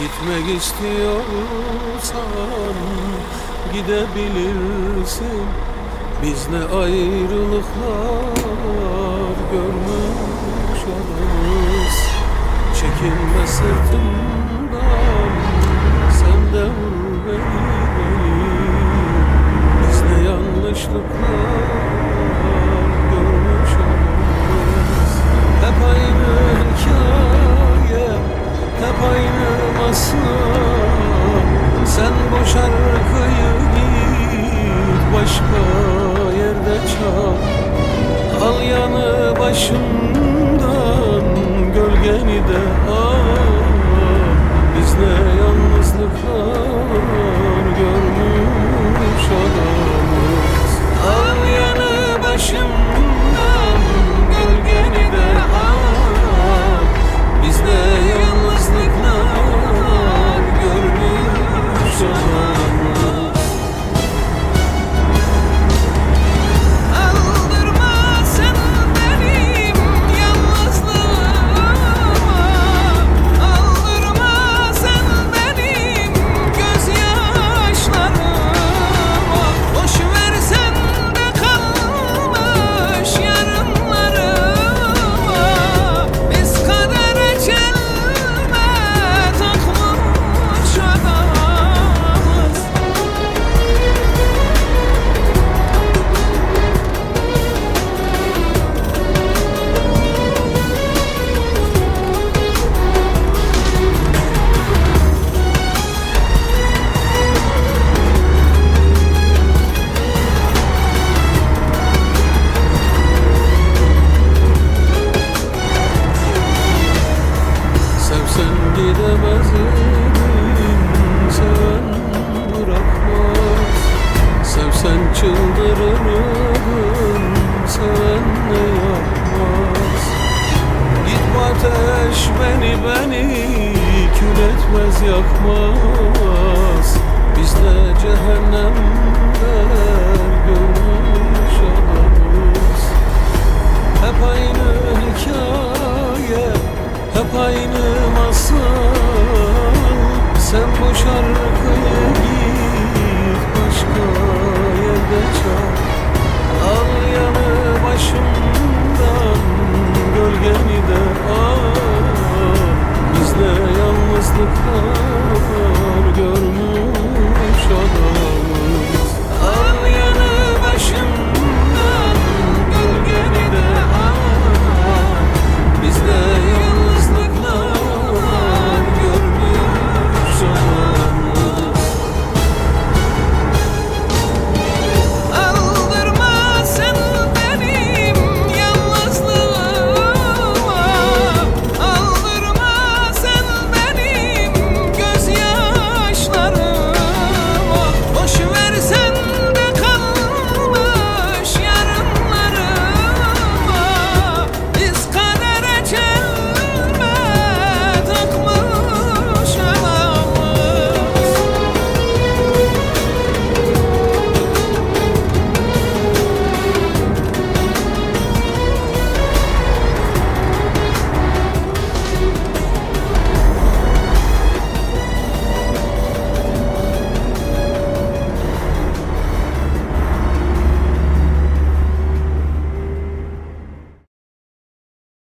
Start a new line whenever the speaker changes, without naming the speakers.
Gitmek istiyorsan gidebilirsin. Biz ne ayrılıklar görmüş adamız Çekinme sırtımdan Sen bu şarkıyı git başka yerde çal. Al yanı başımdan gölgeni de al gidemezdim. Seven bırakmaz. Sevsen çıldırırdın Seven ne yapmaz. Gitme ateş beni beni Kül etmez yakmaz slow